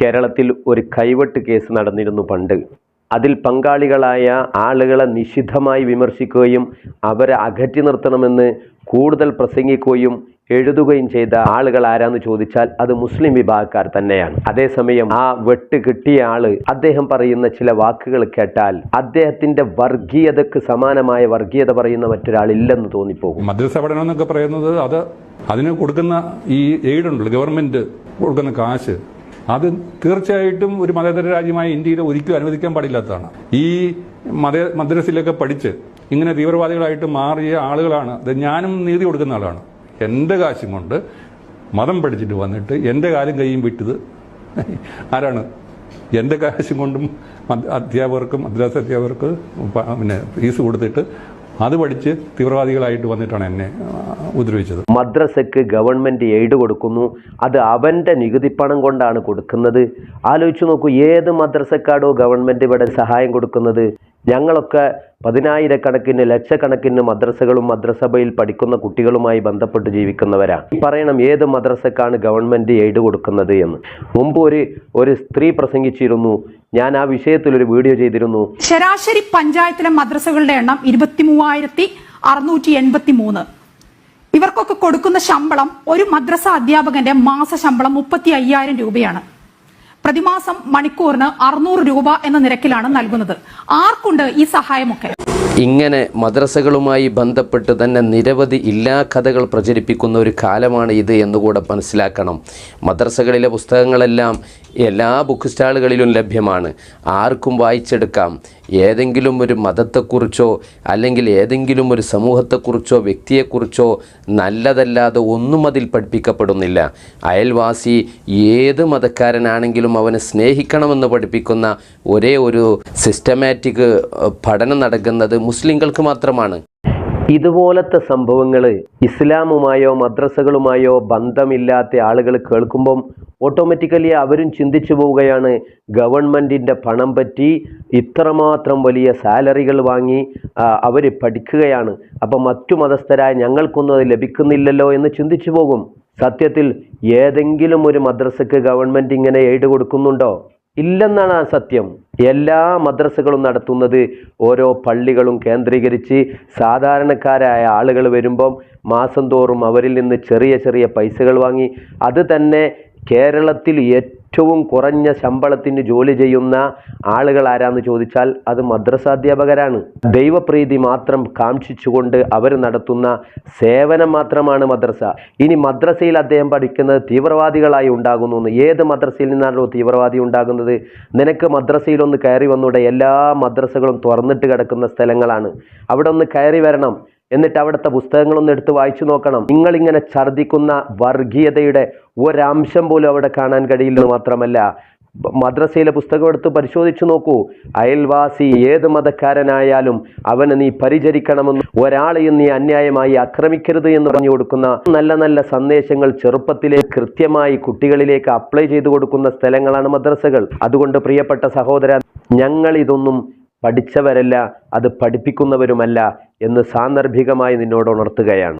കേരളത്തിൽ ഒരു കൈവെട്ട് കേസ് നടന്നിരുന്നു പണ്ട്. അതിൽ പങ്കാളികളായ ആളുകളെ നിഷിദ്ധമായി വിമർശിക്കുകയും അവരെ അകറ്റി നിർത്തണമെന്ന് കൂടുതൽ പ്രസംഗിക്കുകയും എഴുതുകയും ചെയ്ത ആളുകൾ ആരാന്ന് ചോദിച്ചാൽ അത് മുസ്ലിം വിഭാഗക്കാർ തന്നെയാണ്. അതേസമയം ആ വെട്ട് കിട്ടിയ ആൾ അദ്ദേഹം പറയുന്ന ചില വാക്കുകൾ കേട്ടാൽ അദ്ദേഹത്തിന്റെ വർഗീയതക്ക് സമാനമായ വർഗീയത പറയുന്ന മറ്റൊരാളില്ലെന്ന് തോന്നിപ്പോകും. മദ്രസ പഠനം എന്നൊക്കെ പറയുന്നത് അത് അതിന് കൊടുക്കുന്ന ഈ എയ്ഡ് ഉണ്ടല്ലോ ഗവൺമെന്റ് കൊടുക്കുന്ന കാശ്. അത് തീർച്ചയായിട്ടും ഒരു മതേതര രാജ്യമായ ഇന്ത്യയിൽ ഒരിക്കലും അനുവദിക്കാൻ പാടില്ലാത്തതാണ്. ഈ മത മദ്രസയിലൊക്കെ പഠിച്ച് ഇങ്ങനെ തീവ്രവാദികളായിട്ട് മാറിയ ആളുകളാണ്. അത് ഞാനും നീതി കൊടുക്കുന്ന ആളാണ്. എന്റെ കാശും കൊണ്ട് മതം പഠിച്ചിട്ട് വന്നിട്ട് എന്റെ കാലും കൈയും വിട്ടത് ആരാണ്? എന്റെ കാശും കൊണ്ടും അധ്യാപകർക്കും മദ്രാസ അധ്യാപകർക്ക് പിന്നെ ഫീസ് കൊടുത്തിട്ട് അത് പഠിച്ച് തീവ്രവാദികളായിട്ട് വന്നിട്ടാണ് എന്നെ ഉപദ്രവിച്ചത്. മദ്രസയ്ക്ക് ഗവൺമെന്റ് എയ്ഡ് കൊടുക്കുന്നു. അത് അവന്റെ നികുതിപ്പണം കൊണ്ടാണ് കൊടുക്കുന്നത്. ആലോചിച്ച് നോക്കൂ ഏത് മദ്രസക്കാടോ ഗവൺമെന്റ് ഇവിടെ സഹായം കൊടുക്കുന്നത്? ഞങ്ങളൊക്കെ പതിനായിരക്കണക്കിന് ലക്ഷക്കണക്കിന് മദ്രസകളും മദ്രസഭയിൽ പഠിക്കുന്ന കുട്ടികളുമായി ബന്ധപ്പെട്ട് ജീവിക്കുന്നവരാണ് പറയണം ഏത് മദ്രസക്കാണ് ഗവൺമെന്റ് എയ്ഡ് കൊടുക്കുന്നത് എന്ന്. മുമ്പ് ഒരു ഒരു സ്ത്രീ പ്രസംഗിച്ചിരുന്നു. ഞാൻ ആ വിഷയത്തിൽ ഒരു വീഡിയോ ചെയ്തിരുന്നു. ശരാശരി പഞ്ചായത്തിലെ മദ്രസകളുടെ എണ്ണം ഇരുപത്തി മൂവായിരത്തി അറുന്നൂറ്റി എൺപത്തി മൂന്ന് ഇവർക്കൊക്കെ കൊടുക്കുന്ന ശമ്പളം ഒരു മദ്രസ അധ്യാപകന്റെ മാസ ശമ്പളം മുപ്പത്തി അയ്യായിരം രൂപയാണ്. പ്രതിമാസം മണിക്കൂറിന് അറുന്നൂറ് രൂപ എന്ന നിരക്കിലാണ് നൽകുന്നത്. ആർക്കുണ്ട് ഈ സഹായമൊക്കെ? ഇങ്ങനെ മദ്രസകളുമായി ബന്ധപ്പെട്ട് തന്നെ നിരവധി ഇല്ലാ കഥകൾ പ്രചരിപ്പിക്കുന്ന ഒരു കാലമാണ് ഇത് എന്നുകൂടെ മനസ്സിലാക്കണം. മദ്രസകളിലെ പുസ്തകങ്ങളെല്ലാം എല്ലാ ബുക്ക് സ്റ്റാളുകളിലും ലഭ്യമാണ്. ആർക്കും വായിച്ചെടുക്കാം. ഏതെങ്കിലും ഒരു മതത്തെക്കുറിച്ചോ അല്ലെങ്കിൽ ഏതെങ്കിലും ഒരു സമൂഹത്തെക്കുറിച്ചോ വ്യക്തിയെക്കുറിച്ചോ നല്ലതല്ലാതെ ഒന്നും അതിൽ പഠിപ്പിക്കപ്പെടുന്നില്ല. അയൽവാസി ഏത് മതക്കാരനാണെങ്കിലും അവനെ സ്നേഹിക്കണമെന്ന് പഠിപ്പിക്കുന്ന ഒരേ ഒരു സിസ്റ്റമാറ്റിക് പഠനം നടക്കുന്നത് മുസ്ലിങ്ങൾക്ക് മാത്രമാണ്. ഇതുപോലത്തെ സംഭവങ്ങൾ ഇസ്ലാമുമായോ മദ്രസകളുമായോ ബന്ധമില്ലാത്ത ആളുകൾ കേൾക്കുമ്പം ഓട്ടോമാറ്റിക്കലി അവരും ചിന്തിച്ചു പോവുകയാണ് ഗവൺമെന്റിന്റെ പണം പറ്റി ഇത്രമാത്രം വലിയ സാലറികൾ വാങ്ങി അവർ പഠിക്കുകയാണ്. അപ്പം മറ്റു മതസ്ഥരായ ഞങ്ങൾക്കൊന്നും അത് ലഭിക്കുന്നില്ലല്ലോ എന്ന് ചിന്തിച്ചു പോകും. സത്യത്തിൽ ഏതെങ്കിലും ഒരു മദ്രസക്ക് ഗവൺമെന്റ് ഇങ്ങനെ എയ്ഡ് കൊടുക്കുന്നുണ്ടോ? ഇല്ലെന്നാണ് ആ സത്യം. എല്ലാ മദ്രസകളും നടത്തുന്നത് ഓരോ പള്ളികളും കേന്ദ്രീകരിച്ച് സാധാരണക്കാരായ ആളുകൾ വരുമ്പം മാസം തോറും അവരിൽ നിന്ന് ചെറിയ ചെറിയ പൈസകൾ വാങ്ങി അത് തന്നെ കേരളത്തിൽ ഏറ്റവും കുറഞ്ഞ ശമ്പളത്തിന് ജോലി ചെയ്യുന്ന ആളുകൾ ആരാന്ന് ചോദിച്ചാൽ അത് മദ്രസാധ്യാപകരാണ് ദൈവപ്രീതി മാത്രം കാക്ഷിച്ചുകൊണ്ട് അവർ നടത്തുന്ന സേവനം മാത്രമാണ് മദ്രസ. ഇനി മദ്രസയിൽ അദ്ദേഹം പഠിക്കുന്നത് തീവ്രവാദികളായി ഉണ്ടാകുന്നു. ഏത് മദ്രസയിൽ നിന്നാണല്ലോ തീവ്രവാദി ഉണ്ടാകുന്നത്? നിനക്ക് മദ്രസയിൽ ഒന്ന് കയറി വന്നൂടെ. എല്ലാ മദ്രസകളും തുറന്നിട്ട് കിടക്കുന്ന സ്ഥലങ്ങളാണ്. അവിടെ ഒന്ന് കയറി വരണം. എന്നിട്ട് അവിടുത്തെ പുസ്തകങ്ങളൊന്ന് എടുത്ത് വായിച്ചു നോക്കണം. നിങ്ങളിങ്ങനെ ഛർദിക്കുന്ന വർഗീയതയുടെ ഒരംശം പോലും അവിടെ കാണാൻ കഴിയില്ലെന്ന് മാത്രമല്ല മദ്രസയിലെ പുസ്തകം എടുത്ത് പരിശോധിച്ചു നോക്കൂ. അയൽവാസി ഏത് മതക്കാരനായാലും അവനെ നീ പരിചരിക്കണമെന്ന് ഒരാളെയും നീ അന്യായമായി ആക്രമിക്കരുത് എന്ന് പറഞ്ഞു കൊടുക്കുന്ന നല്ല നല്ല സന്ദേശങ്ങൾ ചെറുപ്പത്തിലെ കൃത്യമായി കുട്ടികളിലേക്ക് അപ്ലൈ ചെയ്തു കൊടുക്കുന്ന സ്ഥലങ്ങളാണ് മദ്രസകൾ. അതുകൊണ്ട് പ്രിയപ്പെട്ട സഹോദര ഞങ്ങൾ ഇതൊന്നും പഠിച്ചവരല്ല അത് പഠിപ്പിക്കുന്നവരുമല്ല എന്ന് സാന്ദർഭികമായി നിന്നോട് ഉണർത്തുകയാണ്.